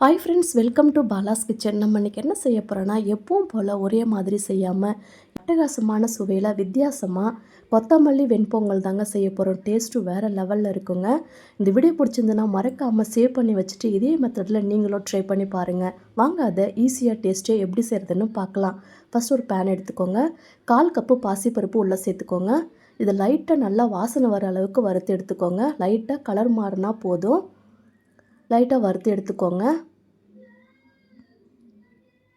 Hi friends welcome to Bala's kitchen நம்ம இன்றைக்கி என்ன செய்ய போகிறோன்னா எப்பவும் போல் ஒரே மாதிரி செய்யாமல் அட்டகாசமான சுவையில் வித்தியாசமாக கொத்தமல்லி வெண்பொங்கல் தாங்க செய்ய போகிறோம் டேஸ்ட்டு வேறு லெவலில் இருக்குங்க. இந்த வீடியோ பிடிச்சிருந்துன்னா மறக்காமல் சேவ் பண்ணி வச்சுட்டு இதே மெத்தடில் நீங்களும் ட்ரை பண்ணி பாருங்கள் வாங்க அதை ஈஸியாக டேஸ்ட்டு எப்படி செய்கிறதுன்னு பார்க்கலாம். ஃபஸ்ட் ஒரு பேன் எடுத்துக்கோங்க. கால் கப்பு பாசிப்பருப்பு உள்ளே சேர்த்துக்கோங்க. இதை லைட்டாக நல்லா வாசனை வர அளவுக்கு வறுத்து எடுத்துக்கோங்க. லைட்டாக கலர் மாறினா போதும். லைட்டாக வறுத்து எடுத்துக்கோங்க.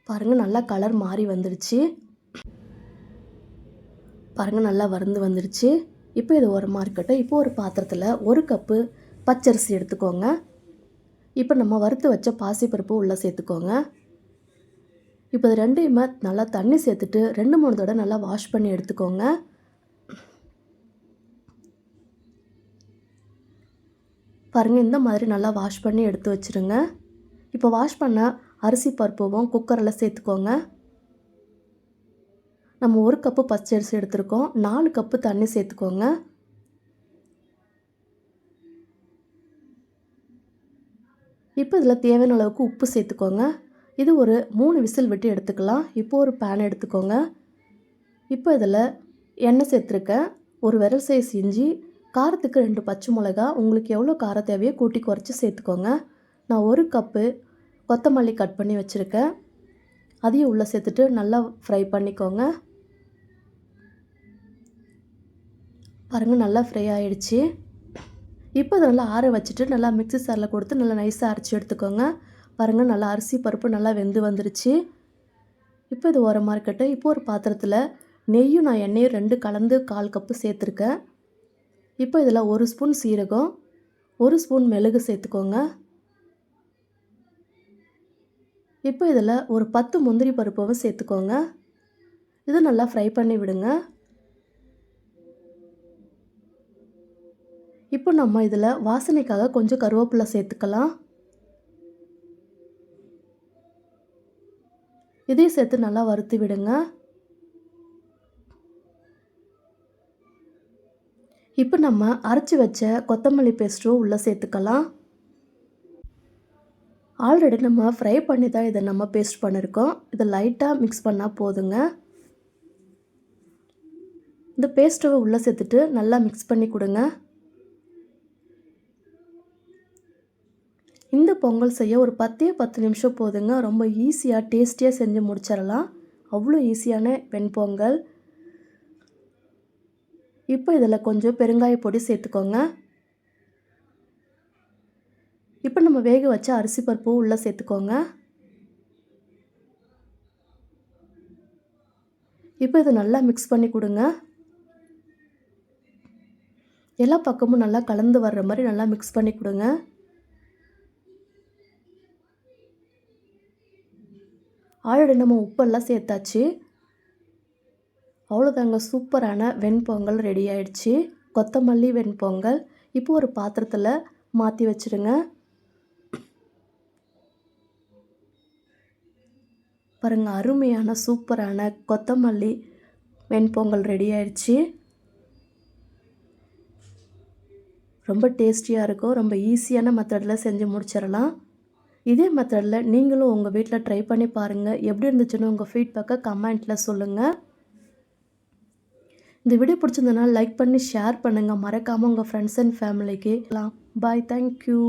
பாருங்கள் நல்லா கலர் மாறி வந்துடுச்சு பாருங்கள் நல்லா வறுந்து வந்துடுச்சு இப்போ இது ஓரமாக இருக்கட்டும். இப்போ ஒரு பாத்திரத்தில் ஒரு கப்பு பச்சரிசி எடுத்துக்கோங்க. இப்போ நம்ம வறுத்து வச்ச பாசிப்பருப்பு உள்ளே சேர்த்துக்கோங்க. இப்போ இது ரெண்டையுமே நல்லா தண்ணி சேர்த்துட்டு ரெண்டு மூணு தடவை நல்லா வாஷ் பண்ணி எடுத்துக்கோங்க. பாருங்கள் இந்த மாதிரி நல்லா வாஷ் பண்ணி எடுத்து வச்சுருங்க. இப்போ வாஷ் பண்ண அரிசி பருப்புவும் குக்கரில் சேர்த்துக்கோங்க. நம்ம ஒரு கப்பு பச்சை அரிசி எடுத்திருக்கோம். நாலு கப்பு தண்ணி சேர்த்துக்கோங்க. இப்போ இதில் தேவையான அளவுக்கு உப்பு சேர்த்துக்கோங்க. இது ஒரு மூணு விசில் விட்டு எடுத்துக்கலாம். இப்போ ஒரு பேன் எடுத்துக்கோங்க. இப்போ இதில் எண்ணெய் சேர்த்துருக்கேன். ஒரு விரல் சைஸ் இஞ்சி காரத்துக்கு ரெண்டு பச்சை மிளகா உங்களுக்கு எவ்வளோ காரம் தேவையோ கூட்டி குறைச்சி சேர்த்துக்கோங்க. நான் ஒரு கப்பு கொத்தமல்லி கட் பண்ணி வச்சுருக்கேன். அதையும் உள்ளே சேர்த்துட்டு நல்லா ஃப்ரை பண்ணிக்கோங்க. பாருங்கள் நல்லா ஃப்ரை ஆகிடுச்சி இப்போ அதை நல்லா ஆற வச்சுட்டு நல்லா மிக்ஸி சாரில் கொடுத்து நல்லா நைஸாக அரைச்சி எடுத்துக்கோங்க. பாருங்கள் நல்லா அரிசி பருப்பு நல்லா வெந்து வந்துருச்சு. இப்போ இது ஓரமாக இருக்கட்டும். இப்போ ஒரு பாத்திரத்தில் நெய்யும் நான் எண்ணெயும் ரெண்டு கலந்து கால் கப்பு சேர்த்துருக்கேன். இப்போ இதில் ஒரு ஸ்பூன் சீரகம் ஒரு ஸ்பூன் மிளகு சேர்த்துக்கோங்க. இப்போ இதில் ஒரு பத்து முந்திரி பருப்பவும் சேர்த்துக்கோங்க. இது நல்லா ஃப்ரை பண்ணி விடுங்க. இப்போ நம்ம இதில் வாசனைக்காக கொஞ்சம் கருவேப்பிலை சேர்த்துக்கலாம். இதையும் சேர்த்து நல்லா வறுத்து விடுங்க. இப்போ நம்ம அரைச்சி வச்ச கொத்தமல்லி பேஸ்ட்டும் உள்ளே சேர்த்துக்கலாம். ஆல்ரெடி நம்ம ஃப்ரை பண்ணி தான் இதை நம்ம பேஸ்ட் பண்ணியிருக்கோம் இதை லைட்டாக மிக்ஸ் பண்ணால் போதுங்க. இந்த பேஸ்ட்டை உள்ளே சேர்த்துட்டு நல்லா மிக்ஸ் பண்ணி கொடுங்க. இந்த பொங்கல் செய்ய ஒரு பத்தே பத்து நிமிஷம் போதுங்க. ரொம்ப ஈஸியாக டேஸ்டியாக செஞ்சு முடிச்சிடலாம். அவ்வளோ ஈஸியான வெண்பொங்கல். இப்போ இதில் கொஞ்சம் பெருங்காய பொடி சேர்த்துக்கோங்க. இப்போ நம்ம வேக வச்ச அரிசி பருப்பு உள்ளே சேர்த்துக்கோங்க. இப்போ இதை நல்லா மிக்ஸ் பண்ணி கொடுங்க. எல்லா பக்கமும் நல்லா கலந்து வர்ற மாதிரி நல்லா மிக்ஸ் பண்ணி கொடுங்க. ஆல்ரெடி நம்ம உப்பெல்லாம் சேர்த்தாச்சு. அவ்வளோதாங்க சூப்பரான வெண்பொங்கல் ரெடி ஆயிடுச்சு. கொத்தமல்லி வெண்பொங்கல். இப்போ ஒரு பாத்திரத்தில் மாற்றி வச்சுருங்க பாருங்கள் அருமையான சூப்பரான கொத்தமல்லி வெண்பொங்கல் ரெடி ஆயிடுச்சு. ரொம்ப டேஸ்டியாக இருக்கும். ரொம்ப ஈஸியான மெத்தடில் செஞ்சு முடிச்சிடலாம். இதே மெத்தடில் நீங்களும் உங்கள் வீட்டில் ட்ரை பண்ணி பாருங்கள் எப்படி இருந்துச்சுன்னு உங்கள் ஃபீட்பேக்கை கமெண்ட்டில் சொல்லுங்கள் இந்த வீடியோ பிடிச்சிருந்தனா லைக் பண்ணி ஷேர் பண்ணுங்கள் மறக்காமல் உங்கள் ஃப்ரெண்ட்ஸ் அண்ட் ஃபேமிலிக்கு பாய் தேங்க்யூ